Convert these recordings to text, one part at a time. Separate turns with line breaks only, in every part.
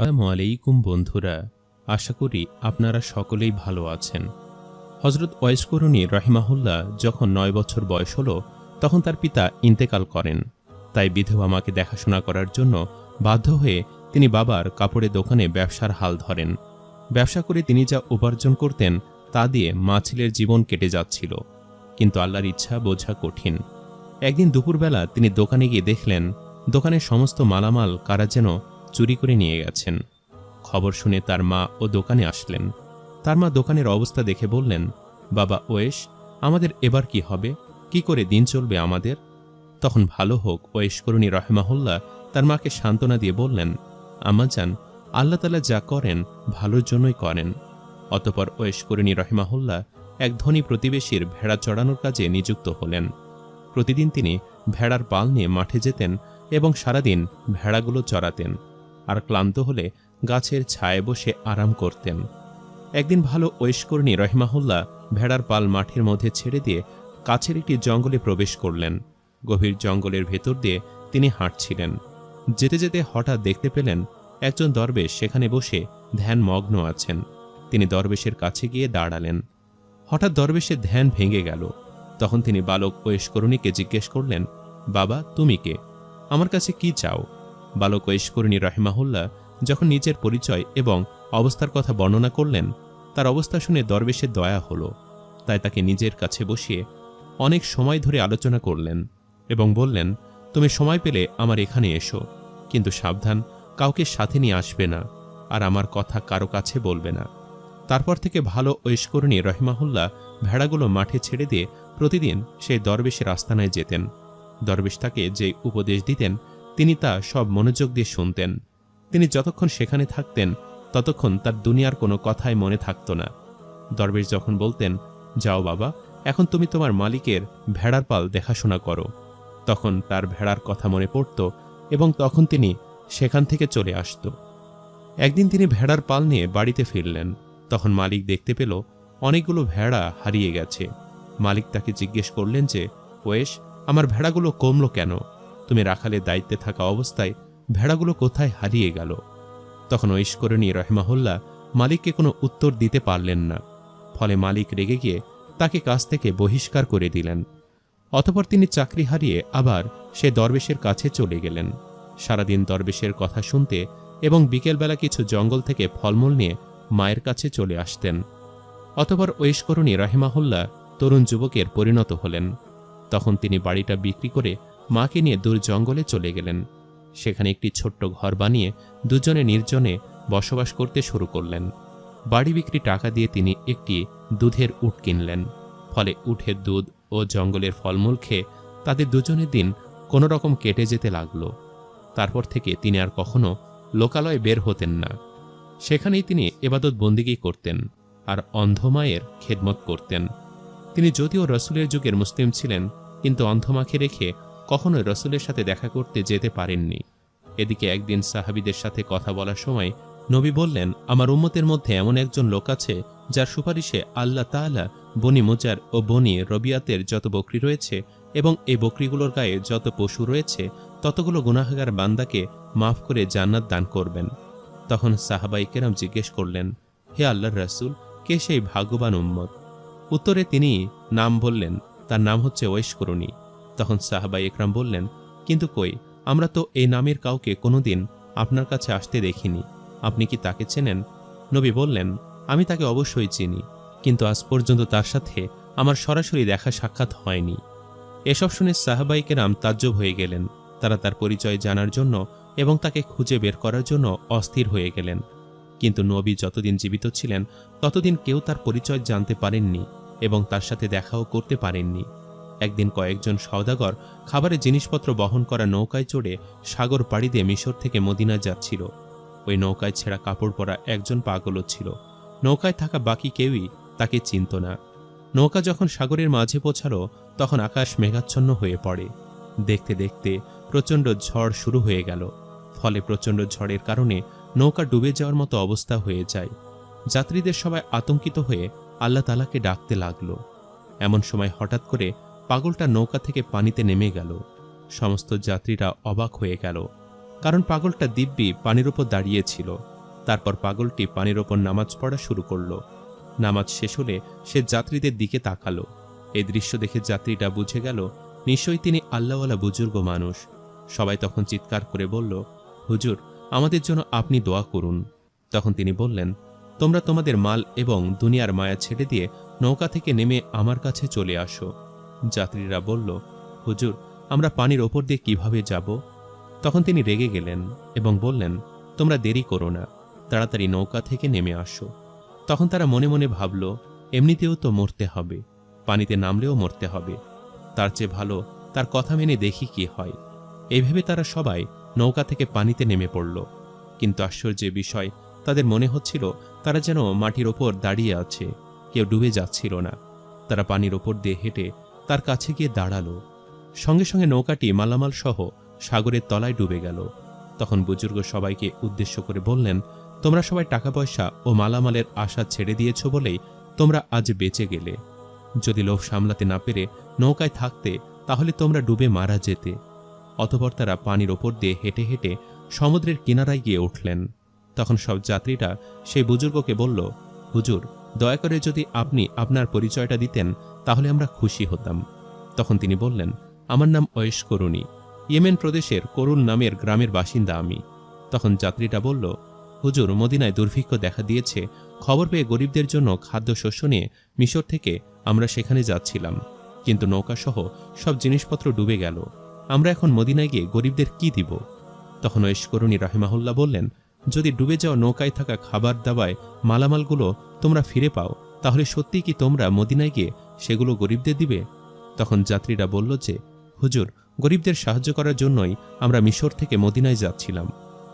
আসসালামু আলাইকুম বন্ধুরা, আশা করি আপনারা সকলেই ভালো আছেন। হজরত ওয়েস করুণী রহিমাহুল্লাহ যখন নয় বছর বয়স হল, তখন তার পিতা ইন্তেকাল করেন। তাই বিধবা মাকে দেখাশোনা করার জন্য বাধ্য হয়ে তিনি বাবার কাপড়ের দোকানে ব্যবসার হাল ধরেন। ব্যবসা করে তিনি যা উপার্জন করতেন, তা দিয়ে মা ছেলের জীবন কেটে যাচ্ছিল। কিন্তু আল্লাহর ইচ্ছা বোঝা কঠিন। একদিন দুপুরবেলা তিনি দোকানে গিয়ে দেখলেন, দোকানের সমস্ত মালামাল কারা যেন চুরি করে নিয়ে গেছেন। খবর শুনে তার মা ও দোকানে আসলেন। তার মা দোকানের অবস্থা দেখে বললেন, বাবা ওয়েশ, আমাদের এবার কি হবে? কি করে দিন চলবে আমাদের? তখন ভালো হোক, ওয়েশ করুণী রহেমাহুল্লাহ তার মাকে সান্ত্বনা দিয়ে বললেন আম্মাজান আল্লাহ তালা যা করেন, ভালোর জন্যই করেন। অতপর ওয়েশ করুণী রহেমাহুল্লাহ এক ধনী প্রতিবেশীর ভেড়া চড়ানোর কাজে নিযুক্ত হলেন। প্রতিদিন তিনি ভেড়ার পাল নিয়ে মাঠে যেতেন এবং সারাদিন ভেড়াগুলো চড়াতেন আর ক্লান্ত হলে গাছের ছায়ে বসে আরাম করতেন। একদিন ভালো ঐশকর্ণী রহিমাহুল্লাহ ভেড়ার পাল মাঠের মধ্যে ছেড়ে দিয়ে কাছের একটি জঙ্গলে প্রবেশ করলেন। গভীর জঙ্গলের ভেতর দিয়ে তিনি হাঁটছিলেন। যেতে যেতে হঠাৎ দেখতে পেলেন একজন দরবেশ সেখানে বসে ধ্যান মগ্ন আছেন। তিনি দরবেশের কাছে গিয়ে দাঁড়ালেন। হঠাৎ দরবেশের ধ্যান ভেঙে গেল। তখন তিনি বালক ঐশকরণীকে জিজ্ঞেস করলেন, বাবা, তুমি কে? আমার কাছে কি চাও? বালক ঐশকরণী রহেমাহুল্লাহ যখন নিজের পরিচয় এবং অবস্থার কথা বর্ণনা করলেন, তার অবস্থা শুনে দরবেশের দয়া হলো। তাই তাকে নিজের কাছে বসিয়ে অনেক সময় ধরে আলোচনা করলেন এবং বললেন, তুমি সময় পেলে আমার এখানে এসো, কিন্তু সাবধান, কাউকে সাথে নিয়ে আসবে না, আর আমার কথা কারও কাছে বলবে না। তারপর থেকে ভালো ঐশকরণী রহিমাহুল্লাহ ভেড়াগুলো মাঠে ছেড়ে দিয়ে প্রতিদিন সেই দরবেশের আস্তানায় যেতেন। দরবেশ তাকে যে উপদেশ দিতেন তিনি তা সব মনোযোগ দিয়ে শুনতেন। তিনি যতক্ষণ সেখানে থাকতেন, ততক্ষণ তার দুনিয়ার কোনো কথাই মনে থাকত না। দরবেশ যখন বলতেন, যাও বাবা, এখন তুমি তোমার মালিকের ভেড়ার পাল দেখাশোনা করো। তখন তার ভেড়ার কথা মনে পড়ত এবং তখন তিনি সেখান থেকে চলে আসত। একদিন তিনি ভেড়ার পাল নিয়ে বাড়িতে ফিরলেন। তখন মালিক দেখতে পেল, অনেকগুলো ভেড়া হারিয়ে গেছে। মালিক তাকে জিজ্ঞেস করলেন যে, ওয়েশ, আমার ভেড়াগুলো কমলো কেন? তুমি রাখালের দায়িত্বে থাকা অবস্থায় ভেড়াগুলো কোথায় হারিয়ে গেল? তখন ঐশ্বরণী রহমাহুল্লাহ মালিককে কোনো উত্তর দিতে পারলেন না। ফলে মালিক রেগে গিয়ে তাকে কাছ থেকে বহিষ্কার করে দিলেন। অতপর তিনি চাকরি হারিয়ে আবার সে দরবেশের কাছে চলে গেলেন। সারাদিন দরবেশের কথা শুনতে এবং বিকেলবেলা কিছু জঙ্গল থেকে ফলমূল নিয়ে মায়ের কাছে চলে আসতেন। অতপর ঐশ্বরণী রাহিমাহুল্লাহ তরুণ যুবকের পরিণত হলেন। তখন তিনি বাড়িটা বিক্রি করে মাকে নিয়ে দূর জঙ্গলে চলে গেলেন। সেখানে একটি ছোট্ট ঘর বানিয়ে দুজনে নির্জনে বসবাস করতে শুরু করলেন। বাড়ি বিক্রি টাকা দিয়ে তিনি একটি দুধের উট কিনলেন। ফলে উঠের দুধ ও জঙ্গলের ফলমূল খেয়ে তাদের দুজনের দিন কোনো রকম কেটে যেতে লাগল। তারপর থেকে তিনি আর কখনো লোকালয়ে বের হতেন না। সেখানেই তিনি এবাদত বন্দিগি করতেন আর অন্ধমায়ের খেদমত করতেন। তিনি যদিও রসুলের যুগের মুসলিম ছিলেন, কিন্তু অন্ধমাকে রেখে কখনোই রসুলের সাথে দেখা করতে যেতে পারেননি। এদিকে একদিন সাহাবিদের সাথে কথা বলার সময় নবী বললেন, আমার উম্মতের মধ্যে এমন একজন লোক আছে, যার সুপারিশে আল্লাহ তাআলা বনি মোজার ও বনি রবিয়াতের যত বকরি রয়েছে এবং এই বকরিগুলোর গায়ে যত পশু রয়েছে, ততগুলো গুনাহাগার বান্দাকে মাফ করে জান্নাত দান করবেন। তখন সাহাবাই কেরাম জিজ্ঞেস করলেন, হে আল্লাহর রাসূল, কে সেই ভাগ্যবান উম্মত? উত্তরে তিনি নাম বললেন, তার নাম হচ্ছে ঐশকরণী তখন সাহাবাই একরাম বললেন, কিন্তু কই, আমরা তো এই নামের কাউকে কোনোদিন আপনার কাছে আসতে দেখিনি। আপনি কি তাকে চেনেন? নবী বললেন, আমি তাকে অবশ্যই চিনি, কিন্তু আজ পর্যন্ত তার সাথে আমার সরাসরি দেখা সাক্ষাৎ হয়নি। এসব শুনে সাহাবাইকে রাম তাজ্জব হয়ে গেলেন। তারা তার পরিচয় জানার জন্য এবং তাকে খুঁজে বের করার জন্য অস্থির হয়ে গেলেন। কিন্তু নবী যতদিন জীবিত ছিলেন, ততদিন কেউ তার পরিচয় জানতে পারেননি এবং তার সাথে দেখাও করতে পারেননি। একদিন কয়েকজন সওদাগর খাবারের জিনিসপত্র বহন করা নৌকায় চড়ে সাগর পাড়ি দিয়ে মিশর থেকে মদিনা যাচ্ছিল। ওই নৌকায় ছেঁড়া কাপড় পরা একজন পাগলও ছিল। নৌকায় থাকা বাকি কেউই তাকে চিনত না। নৌকা যখন সাগরের মাঝে পৌঁছালো, তখন আকাশ মেঘাচ্ছন্ন হয়ে পড়ে। দেখতে দেখতে প্রচণ্ড ঝড় শুরু হয়ে গেল। ফলে প্রচণ্ড ঝড়ের কারণে নৌকা ডুবে যাওয়ার মতো অবস্থা হয়ে যায়। যাত্রীদের সবাই আতঙ্কিত হয়ে আল্লাহ তালাকে ডাকতে লাগল। এমন সময় হঠাৎ করে পাগলটা নৌকা থেকে পানিতে নেমে গেল। সমস্ত যাত্রীরা অবাক হয়ে গেল, কারণ পাগলটা দিব্যি পানির ওপর দাঁড়িয়েছিল তারপর পাগলটি পানির ওপর নামাজ পড়া শুরু করল। নামাজ শেষ হলে সে যাত্রীদের দিকে তাকালো। এই দৃশ্য দেখে যাত্রীটা বুঝে গেল, নিশ্চয়ই তিনি আল্লাহওয়ালা বুজুর্গ মানুষ। সবাই তখন চিৎকার করে বলল, হুজুর, আমাদের জন্য আপনি দোয়া করুন। তখন তিনি বললেন, তোমরা তোমাদের মাল এবং দুনিয়ার মায়া ছেড়ে দিয়ে নৌকা থেকে নেমে আমার কাছে চলে আসো। যাত্রীরা বলল, হুজুর, আমরা পানির ওপর দিয়ে কীভাবে যাব? তখন তিনি রেগে গেলেন এবং বললেন, তোমরা দেরি করো না, তাড়াতাড়ি নৌকা থেকে নেমে আসো। তখন তারা মনে মনে ভাবল, এমনিতেও তো মরতে হবে, পানিতে নামলেও মরতে হবে, তার চেয়ে ভালো তার কথা মেনে দেখি কি হয়। এইভাবে তারা সবাই নৌকা থেকে পানিতে নেমে পড়ল। কিন্তু আশ্চর্যের বিষয়, তাদের মনে হচ্ছিল তারা যেন মাটির ওপর দাঁড়িয়ে আছে, কেউ ডুবে যাচ্ছিল না। তারা পানির ওপর দিয়ে হেঁটে তার কাছে গিয়ে দাঁড়াল। সঙ্গে সঙ্গে নৌকাটি মালামাল সহ সাগরের তলায় ডুবে গেল। তখন বুজুর্গ সবাইকে উদ্দেশ্য করে বললেন, তোমরা সবাই টাকা পয়সা ও মালামালের আশা ছেড়ে দিয়েছ বলেই তোমরা আজ বেঁচে গেলে। যদি লোভ সামলাতে না পেরে নৌকায় থাকতে, তাহলে তোমরা ডুবে মারা যেতে। অতপর তারা পানির ওপর দিয়ে হেঁটে হেঁটে সমুদ্রের কিনারায় গিয়ে উঠলেন। তখন সব যাত্রীরা সেই বুজুর্গকে বলল, হুজুর, দয়া করে যদি আপনি আপনার পরিচয়টা দিতেন তাহলে আমরা খুশি হতাম। তখন তিনি বললেন, আমার নাম ঐশ করুণী। ইয়েমেন প্রদেশের করুল নামের গ্রামের বাসিন্দা আমি। তখন যাত্রীটা বলল, হুজুর, মদিনায় দুর্ভিক্ষ দেখা দিয়েছে। খবর পেয়ে গরিবদের জন্য খাদ্যশস্য নিয়ে মিশর থেকে আমরা সেখানে যাচ্ছিলাম। কিন্তু নৌকাসহ সব জিনিসপত্র ডুবে গেল। আমরা এখন মদিনায় গিয়ে গরিবদের কি দিব? তখন ঐশকরণী রাহিমাহুল্লাহ বললেন, যদি ডুবে যাওয়া নৌকায় থাকা খাবার দাবায় মালামালগুলো তোমরা ফিরে পাও, তাহলে সত্যি কি তোমরা মদিনায় গিয়ে সেগুলো গরিবদের দিবে? তখন যাত্রীরা বলল যে, হুজুর, গরিবদের সাহায্য করার জন্যই আমরা মিশর থেকে মদিনায় যাচ্ছিলাম।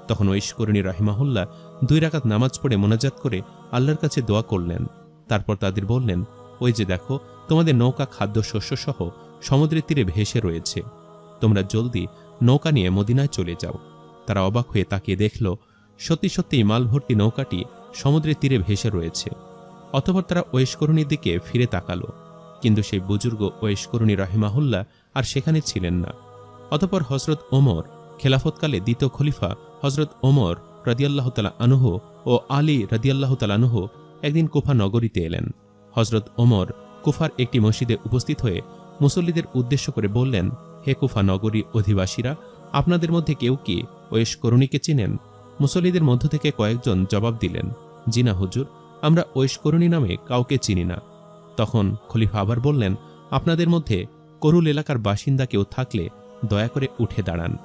তখন ঐশকরণী রাহিমাহুল্লাহ দুই রাকাত নামাজ পড়ে মোনাজাত করে আল্লাহর কাছে দোয়া করলেন। তারপর তাদের বললেন, ওই যে দেখো, তোমাদের নৌকা, খাদ্য শস্য সহ সমুদ্রের তীরে ভেসে রয়েছে। তোমরা জলদি নৌকা নিয়ে মদিনায় চলে যাও। তারা অবাক হয়ে তাকিয়ে দেখল, সত্যি সত্যিই মালভর্তি নৌকাটি সমুদ্রের তীরে ভেসে রয়েছে। অতপর তারা ঐশকরণীর দিকে ফিরে তাকালো। কিন্তু সেই বুজুর্গ ঐশকরণী রাহিমাহুল্লাহ আর সেখানে ছিলেন না। অতপর হজরত ওমর, খেলাফতকালে দ্বিতীয় খলিফা হজরত ওমর রদিয়াল্লাহ তালা আনুহ ও আলী রদিয়াল্লাহ তালানুহ একদিন কুফা নগরীতে এলেন। হজরত ওমর কুফার একটি মসজিদে উপস্থিত হয়ে মুসল্লিদের উদ্দেশ্য করে বললেন, হে কুফা নগরী অধিবাসীরা, আপনাদের মধ্যে কেউ কি ওয়েশ করুণীকে চিনেন? মুসল্লিদের মধ্য থেকে কয়েকজন জবাব দিলেন জিনা হুজুর, আমরা ওয়েশ করুণী নামে কাউকে চিনি না। তখন খলিফা আবার বললেন, আপনাদের মধ্যে করুল এলাকার বাসিন্দা কেউ থাকলে দয়া করে উঠে দাঁড়ান।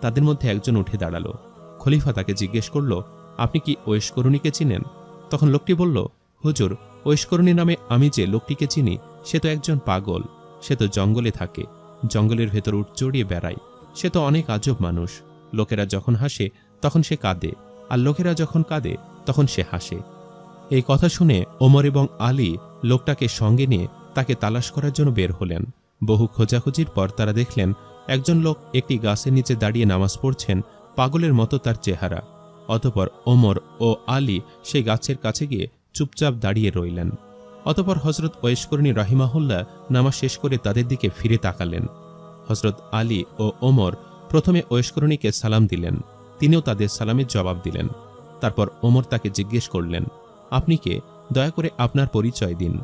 তাদের মধ্যে একজন উঠে দাঁড়াল। খলিফা তাকে জিজ্ঞেস করল, আপনি কি ঐশকরণীকে চিনেন? তখন লোকটি বলল, হুজুর ঐশকরণী নামে আমি যে লোকটিকে চিনি, সে তো একজন পাগল। সে তো জঙ্গলে থাকে। জঙ্গলের ভেতর উঠ চড়িয়ে বেড়ায়। সে তো অনেক আজব মানুষ। লোকেরা যখন হাসে, তখন সে কাঁদে। আর লোকেরা যখন কাঁদে, তখন সে হাসে। এই কথা শুনে ওমর এবং আলী লোকটাকে সঙ্গে নিয়ে তাকে তালাশ করার জন্য বের হলেন। বহু খোঁজাখুঁজির পর তারা দেখলেন, একজন লোক একটি গাছের নিচে দাঁড়িয়ে নামাজ পড়ছেন, পাগলের মতো তার চেহারা। অতপর ওমর ও আলী সেই গাছের কাছে গিয়ে চুপচাপ দাঁড়িয়ে রইলেন। অতপর হজরত ওয়েশকরণী রাহিমাহুল্লাহ নামাজ শেষ করে তাদের দিকে ফিরে তাকালেন। হজরত আলী ও ওমর প্রথমে ওয়েশকরণীকে সালাম দিলেন। তিনিও তাদের সালামের জবাব দিলেন। তারপর ওমর তাকে জিজ্ঞেস করলেন আপনি কে? দয়া করে আপনার পরিচয় দিন।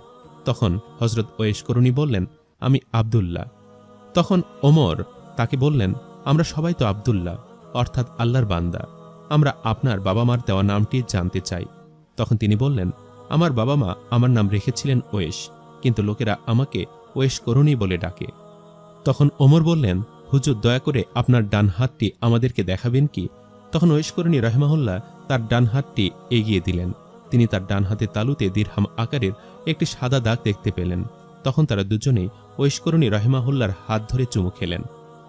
তখন হজরত ওয়েশ করুণী বললেন, আমি আবদুল্লাহ। তখন ওমর তাকে বললেন, আমরা সবাই তো আবদুল্লাহ, অর্থাৎ আল্লাহর বান্দা। আমরা আপনার বাবা মার দেওয়া নামটি জানতে চাই। তখন তিনি বললেন, আমার বাবা মা আমার নাম রেখেছিলেন ওয়েশ, কিন্তু লোকেরা আমাকে ওয়েশ করুণী বলে ডাকে। তখন ওমর বললেন, হুজুর দয়া করে আপনার ডান হাতটি আমাদেরকে দেখাবেন কি? তখন ওয়েশ করুণী রহমাহুল্লাহ তার ডান হাতটি এগিয়ে দিলেন। তিনি তার ডান হাতে তালুতে দীর্হাম আকারের একটি সাদা দাগ দেখতে পেলেন। তখন তারা দুজনেই ঐশকরণী রাহিমাহুল্লার হাত ধরে চুমু খেলেন।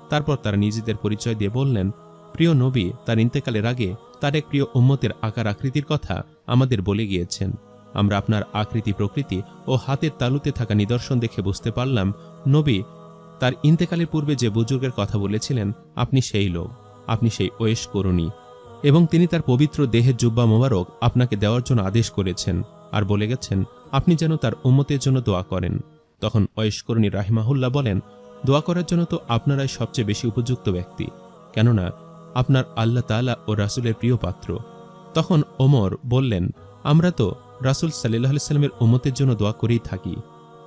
তারপর তারা নিজেদের পরিচয় দিয়ে বললেন, প্রিয় নবী, তার ইন্তেকালের আগে তার এক প্রিয় উম্মতের আকার আকৃতির কথা আমাদের বলে গিয়েছেন। আমরা আপনার আকৃতি প্রকৃতি ও হাতের তালুতে থাকা নিদর্শন দেখে বুঝতে পারলাম, নবী, তার ইন্তেকালের পূর্বে যে বুজুর্গের কথা বলেছিলেন, আপনি সেই লোক, আপনি সেই ওয়েশ করুণী এবং তিনি তার পবিত্র দেহের জুব্বা মোবারক আপনাকে দেওয়ার জন্য আদেশ করেছেন আর বলে গেছেন, আপনি যেন তার উম্মতের জন্য দোয়া করেন। তখন ঐশকরণী রাহিমাহুল্লাহ বলেন, দোয়া করার জন্য তো আপনারাই সবচেয়ে বেশি উপযুক্ত ব্যক্তি, কেননা আপনার আল্লাহ তাআলা ও রাসূলের প্রিয় পাত্র। তখন ওমর বললেন, আমরা তো রাসূল আলাইহি সাল্লামের উম্মতের জন্য দোয়া করেই থাকি।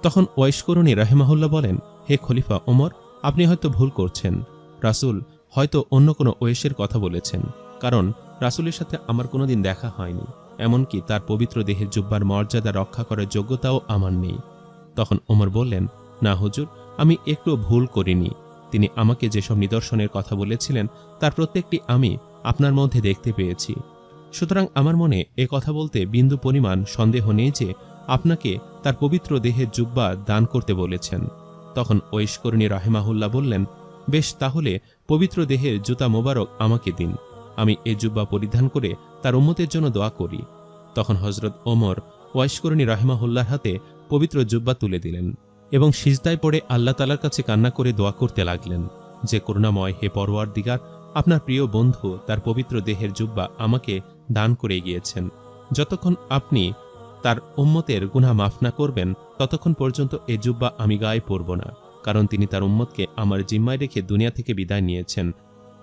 তখন ওয়াইশকরণী রাহিমাহুল্লাহ বলেন, হে খলিফা ওমর, আপনি হয়তো ভুল করছেন। রাসূল হয়তো অন্য কোনো ওয়েশের কথা বলেছেন। কারণ রাসুলের সাথে আমার কোনোদিন দেখা হয়নি, এমনকি তার পবিত্র দেহের জুব্বার মর্যাদা রক্ষা করার যোগ্যতাও আমার নেই। তখন ওমর বললেন, না হুজুর, আমি একটু ভুল করিনি। তিনি আমাকে যেসব নিদর্শনের কথা বলেছিলেন, তার প্রত্যেকটি আমি আপনার মধ্যে দেখতে পেয়েছি। সুতরাং আমার মনে এ কথা বলতে বিন্দু পরিমাণ সন্দেহ নেই যে আপনাকে তার পবিত্র দেহের জুব্বা দান করতে বলেছেন। তখন ঐশকরণী রাহেমাহুল্লাহ বললেন, বেশ, তাহলে পবিত্র দেহের জুতা মোবারক আমাকে দিন। আমি এ জুব্বা পরিধান করে তার উম্মতের জন্য দোয়া করি। তখন হজরত ওমর ওয়াইশকরণী রাহিমাহুল্লার হাতে পবিত্র জুব্বা তুলে দিলেন এবং সিজদায় পড়ে আল্লাহ তালার কাছে কান্না করে দোয়া করতে লাগলেন যে, করুণাময় হে পরোয়ার দিগার আপনার প্রিয় বন্ধু তার পবিত্র দেহের জুব্বা আমাকে দান করে গিয়েছেন। যতক্ষণ আপনি তার উম্মতের গুনাহ মাফ না করবেন, ততক্ষণ পর্যন্ত এ জুব্বা আমি গায়ে পরব না, কারণ তিনি তার উম্মতকে আমার জিম্মায় রেখে দুনিয়া থেকে বিদায় নিয়েছেন।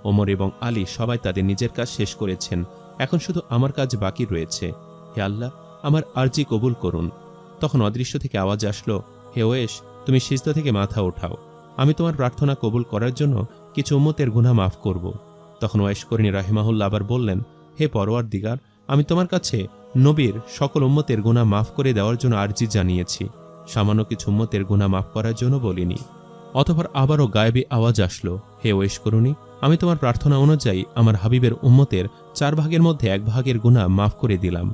ওমর এবং আলী সবাই তাদের নিজের কাজ শেষ করেছেন। এখন শুধু আমার কাজ বাকি রয়েছে। হে আল্লাহ, আমার আরজি কবুল করুন। তখন অদৃশ্য থেকে আওয়াজ আসলো, হে ওয়েশ, তুমি সিজদা থেকে মাথা ওঠাও। আমি তোমার প্রার্থনা কবুল করার জন্য কিছু উম্মতের গুনাহ মাফ করব। তখন ওয়েশ করিনী রাহিমাহুল্লা আবার বললেন, হে পরোয়ার দিগার আমি তোমার কাছে নবীর সকল উম্মতের গুনাহ মাফ করে দেওয়ার জন্য আর্জি জানিয়েছি। সামান্য কিছু উম্মতের গুনাহ মাফ করার জন্য বলিনি। অতপর আবারও গায়েবী আওয়াজ আসলো, হে ওয়েশ করুনি আমি তোমার প্রার্থনা অনুযায়ী আমার হাবিবের উম্মতের চার ভাগের মধ্যে এক ভাগের গুনাহ মাফ করে দিলাম।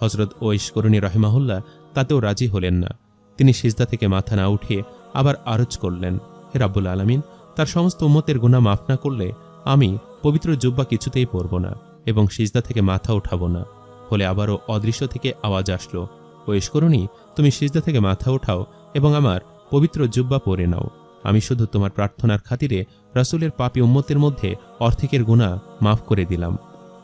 হজরত ওয়েশ করুনি রহিমাহুল্লাহ তাতেও রাজি হলেন না। তিনি সিজদা থেকে মাথা না উঠিয়ে আবার আরজ করলেন, হে রাব্বুল আলমিন, তার সমস্ত উম্মতের গুনাহ মাফ না করলে আমি পবিত্র জুব্বা কিছুতেই পরব না এবং সিজদা থেকে মাথা উঠাবো না। হলে আবারও অদৃশ্য থেকে আওয়াজ আসলো ওয়েশ করুনি তুমি সিজদা থেকে মাথা ওঠাও এবং আমার পবিত্র জুব্বা পরে নাও। আমি শুধু তোমার প্রার্থনার খাতিরে রাসূলের পাপি উম্মতের মধ্যে অর্ধেকের গুণা মাফ করে দিলাম।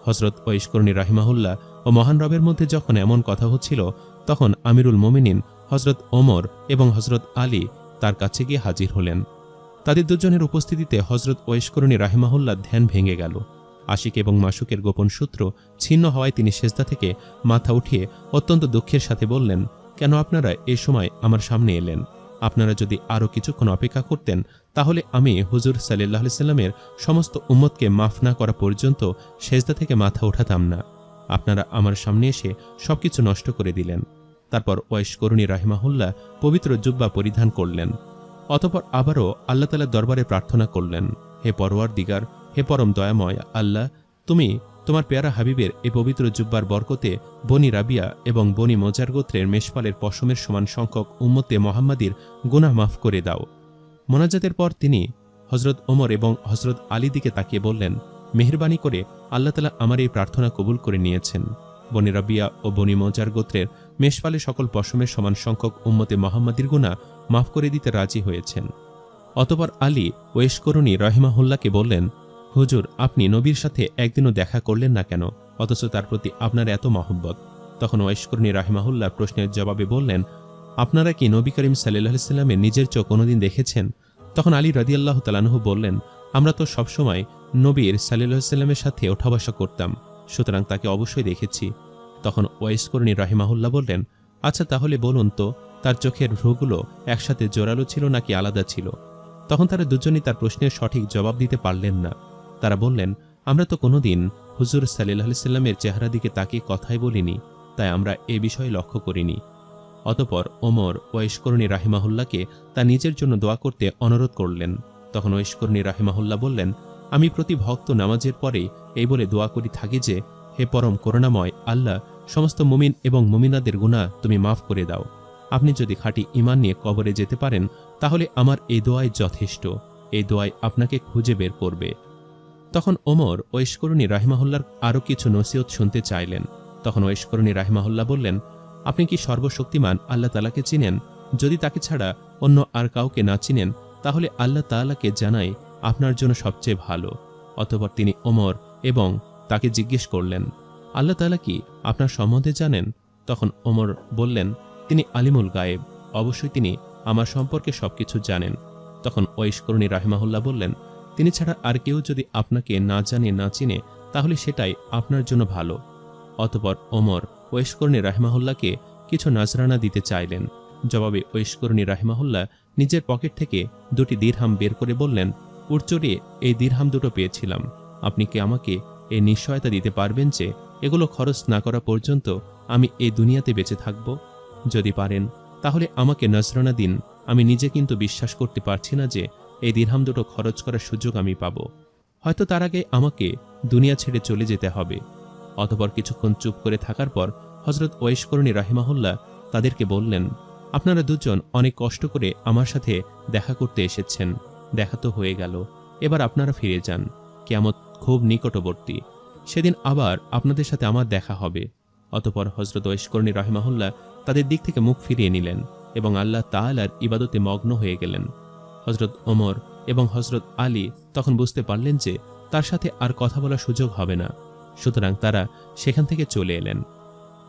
হজরত ঐশকরণী রাহিমাহুল্লাহ ও মহান রবের মধ্যে যখন এমন কথা হচ্ছিল, তখন আমিরুল মোমিনিন হজরত ওমর এবং হজরত আলী তার কাছে গিয়ে হাজির হলেন। তাদের দুজনের উপস্থিতিতে হজরত ঐশকরণী রাহিমাহুল্লাহ ধ্যান ভেঙে গেল। আশিক এবং মাসুকের গোপন সূত্র ছিন্ন হওয়ায় তিনি সেজদা থেকে মাথা উঠিয়ে অত্যন্ত দুঃখের সাথে বললেন, কেন আপনারা এ সময় আমার সামনে এলেন? আপনারা যদি আরও কিছুক্ষণ অপেক্ষা করতেন, তাহলে আমি হুজুর সাল্লাহ সাল্লামের সমস্ত উম্মতকে মাফ না করা পর্যন্ত সেজদা থেকে মাথা উঠাতাম না। আপনারা আমার সামনে এসে সবকিছু নষ্ট করে দিলেন। তারপর ওয়েশ করুণী রাহিমাহুল্লাহ পবিত্র জুব্বা পরিধান করলেন। অতপর আবারও আল্লাহ তালার দরবারে প্রার্থনা করলেন, হে পরোয়ার দিগার হে পরম দয়াময় আল্লাহ, তুমি তোমার পেয়ারা হাবিবের এ পবিত্র জুব্বার বরকতে বনি রাবিয়া এবং বনি মজার গোত্রের মেষপালের পশমের সমান সংখ্যক উম্মতে মোহাম্মদীর গুনাহ মাফ করে দাও। মোনাজাতের পর তিনি হজরত ওমর এবং হজরত আলী দিকে তাকিয়ে বললেন, মেহরবানি করে আল্লাহ তালা আমার এই প্রার্থনা কবুল করে নিয়েছেন। বনি রাবিয়া ও বনি মজার গোত্রের মেষপালে সকল পশমের সমান সংখ্যক উম্মতে মোহাম্মদীর গুণা মাফ করে দিতে রাজি হয়েছেন। অতপর আলী ওয়েশকরণী রহিমাহুল্লাহকে বললেন হুজুর, আপনি নবীর সাথে একদিনও দেখা করলেন না কেন? অথচ তার প্রতি আপনার এত মহব্বত। তখন ওয়েশকরণী রাহিমাহুল্লাহ প্রশ্নের জবাবে বললেন, আপনারা কি নবী করিম সাল্লাহ সাল্লামের নিজের চোখ কোনোদিন দেখেছেন? তখন আলী রদিয়াল্লাহ তালানহু বললেন, আমরা তো সবসময় নবীর সাল্লাহ সাল্লামের সাথে ওঠা বসা করতাম, সুতরাং তাকে অবশ্যই দেখেছি। তখন ওয়েসকরণী রাহিমাহুল্লাহ বললেন আচ্ছা তাহলে বলুন তো, তার চোখের ভ্রুগুলো একসাথে জোরালো ছিল নাকি আলাদা ছিল? তখন তারা দুজনই তার প্রশ্নের সঠিক জবাব দিতে পারলেন না। তারা বললেন, আমরা তো কোনোদিন হুজুর সাল্লাহ সাল্লামের চেহারা দিকে তাকিয়ে কথাই বলিনি, তাই আমরা এ বিষয়ে লক্ষ্য করিনি। অতপর ওমর ওয়েশকরণী রাহিমাহুল্লাহকে তা নিজের জন্য দোয়া করতে অনুরোধ করলেন। তখন ওয়েশকরণী রাহিমাহুল্লাহ বললেন, আমি প্রতি ভক্ত নামাজের পরে এই বলে দোয়া করি থাকি যে, হে পরম করুণাময় আল্লাহ, সমস্ত মুমিন এবং মুমিনাদের গুণা তুমি মাফ করে দাও। আপনি যদি খাঁটি ইমান নিয়ে কবরে যেতে পারেন, তাহলে আমার এই দোয়াই যথেষ্ট। এই দোয়াই আপনাকে খুঁজে বের করবে। তখন ওমর ঐশকরণী রাহিমাহুল্লার আরও কিছু নসিহত শুনতে চাইলেন। তখন ঐশকরণী রাহিমাহুল্লাহ বললেন, আপনি কি সর্বশক্তিমান আল্লাহ তালাকে চিনেন? যদি তাকে ছাড়া অন্য আর কাউকে না চিনেন, তাহলে আল্লাহ তালাকে জানাই আপনার জন্য সবচেয়ে ভালো। অতপর তিনি ওমর এবং তাকে জিজ্ঞেস করলেন, আল্লাহ তালা কি আপনার সম্বন্ধে জানেন? তখন ওমর বললেন, তিনি আলিমুল গায়েব, অবশ্যই তিনি আমার সম্পর্কে সবকিছু জানেন। তখন ঐশকরণী রাহিমাহুল্লাহ বললেন তিনি ছাড়া আর কেউ যদি আপনাকে না জানে, না চিনে, তাহলে সেটাই আপনার জন্য ভালো। অতপর ওমর ওয়েশকর্ণী রাহমাহুল্লাহকে কিছু নাজরানা দিতে চাইলেন। জবাবে ওয়েশকর্ণী রাহমাহুল্লাহ নিজের পকেট থেকে দুটি দীরহাম বের করে বললেন উড়চড়িয়ে এই দীরহাম দুটো পেয়েছিলাম। আপনি কি আমাকে এই নিশ্চয়তা দিতে পারবেন যে এগুলো খরচ না করা পর্যন্ত আমি এই দুনিয়াতে বেঁচে থাকব? যদি পারেন, তাহলে আমাকে নজরানা দিন। আমি নিজে কিন্তু বিশ্বাস করতে পারছি না যে এই দিরহাম দুটো খরচ করার সুযোগ আমি পাব। হয়তো তার আগে আমাকে দুনিয়া ছেড়ে চলে যেতে হবে। অতপর কিছুক্ষণ চুপ করে থাকার পর হজরত ওয়েশকরণী রাহিমাহুল্লাহ তাদেরকে বললেন, আপনারা দুজন অনেক কষ্ট করে আমার সাথে দেখা করতে এসেছেন। দেখা তো হয়ে গেল। এবার আপনারা ফিরে যান। কেয়ামত খুব নিকটবর্তী। সেদিন আবার আপনাদের সাথে আমার দেখা হবে। অতপর হজরত ঐশকর্ণী রাহিমাহুল্লাহ তাদের দিক থেকে মুখ ফিরিয়ে নিলেন এবং আল্লাহ তাআলার ইবাদতে মগ্ন হয়ে গেলেন। হজরত ওমর এবং হজরত আলী তখন বুঝতে পারলেন যে তার সাথে আর কথা বলার সুযোগ হবে না। সুতরাং তারা সেখান থেকে চলে এলেন।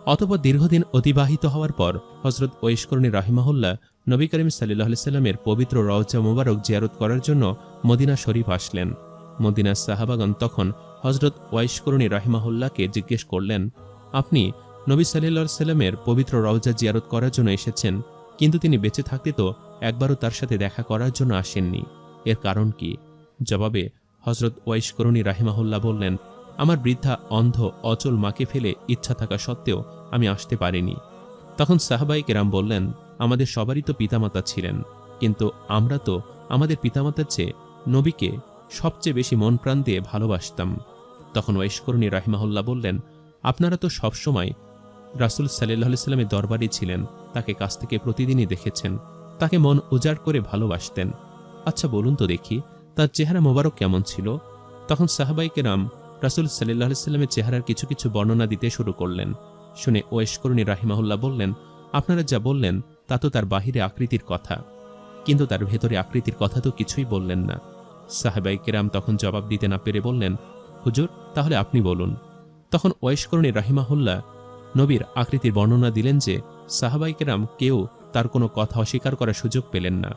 অতপর দীর্ঘদিন অতিবাহিত হওয়ার পর হজরত ঐশকর্ণী রাহিমাহুল্লাহ নবী করিম সাল্লাহ সাল্লামের পবিত্র রওজা মুবারক জিয়ারত করার জন্য মদিনা শরীফ আসলেন। মদিনার সাহাবাগন তখন হজরত ওয়াইশকরণী রাহিমাহুল্লাহকে জিজ্ঞেস করলেন, আপনি নবী সাল্লাহ সাল্লামের পবিত্র রওজা জিয়ারত করার জন্য এসেছেন? কিন্তু তিনি বেঁচে থাকতে তো একবারও তার সাথে দেখা করার জন্য আসেননি। এর কারণ কি? জবাবে হজরত ওয়াইশকরণী রাহিমাহুল্লাহ বললেন, আমার বৃদ্ধা অন্ধ, অচল মাকে ফেলে ইচ্ছা থাকা সত্ত্বেও আমি আসতে পারিনি। তখন সাহাবাই কেরাম বললেন, আমাদের সবারই তো পিতামাতা ছিলেন, কিন্তু আমরা তো আমাদের পিতামাতার চেয়ে নবীকে সবচেয়ে বেশি মন প্রাণ দিয়ে ভালোবাসতাম। তখন ওয়েশকরণী রাহিমাহুল্লাহ বললেন, আপনারা তো সবসময় রাসুল সাল্লাহ সাল্লামের দরবারই ছিলেন তাকে কাছ থেকে প্রতিদিনই দেখেছেন। তাকে মন উজাড় করে ভালোবাসতেন। আচ্ছা বলুন তো দেখি, তার চেহারা মোবারক কেমন ছিল? তখন সাহাবাইকে রাম রাসুল সাল্লাহ সাল্লামের চেহারার কিছু কিছু বর্ণনা দিতে শুরু করলেন। শুনে ওয়েশকরণী রাহিমাহুল্লাহ বললেন, আপনারা যা বললেন, তা তো তার বাহিরে আকৃতির কথা। কিন্তু তার ভেতরে আকৃতির কথা তো কিছুই বললেন না। সাহেবাই কেরাম তখন জবাব দিতে না পেরে বললেন, হুজুর, তাহলে আপনি বলুন। তখন ওয়েশকরণী রাহিমাহুল্লাহ নবীর আকৃতির বর্ণনা দিলেন যে সাহাবাই কেরাম কেউ তার কোনো কথা অস্বীকার করার সুযোগ পেলেন না।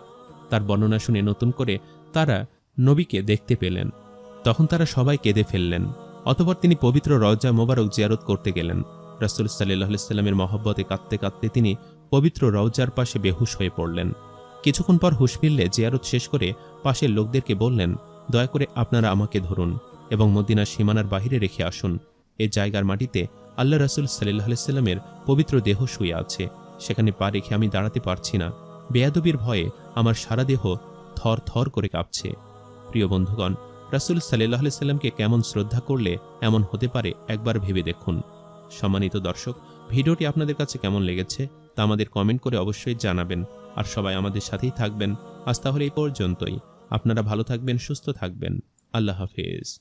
তার বর্ণনা শুনে নতুন করে তারা নবীকে দেখতে পেলেন। তখন তারা সবাই কেঁদে ফেললেন। অতপর তিনি পবিত্র রজা মোবারক জিয়ারত করতে গেলেন। রাসুল সাল্লাহ সাল্লামের মহব্বতে কাঁদতে কাঁদতে তিনি পবিত্র রওজার পাশে বেহুশ হয়ে পড়লেন। কিছুক্ষণ পর হুশ ফিরলে জিয়ারত শেষ করে পাশের লোকদেরকে বললেন, দয়া করে আপনারা আমাকে ধরুন এবং মদিনার সীমানার বাহিরে রেখে আসুন। এ জায়গার মাটিতে আল্লাহ রাসুল সাল্লাহ সাল্লামের পবিত্র দেহ শুয়ে আছে। সেখানে পা রেখে আমি দাঁড়াতে পারছি না। বেয়াদবির ভয়ে আমার সারা দেহ থর থর করে কাঁপছে। প্রিয় বন্ধুগণ, রাসুল সাল্লাহ সাল্লামকে কেমন শ্রদ্ধা করলে এমন হতে পারে একবার ভেবে দেখুন। সম্মানিত দর্শক, ভিডিওটি আপনাদের কাছে কেমন লেগেছে তা আমাদের কমেন্ট করে অবশ্যই জানাবেন। আর সবাই আমাদের সাথেই থাকবেন। আজ তাহলে এই পর্যন্তই। আপনারা ভালো থাকবেন, সুস্থ থাকবেন। আল্লাহ হাফেজ।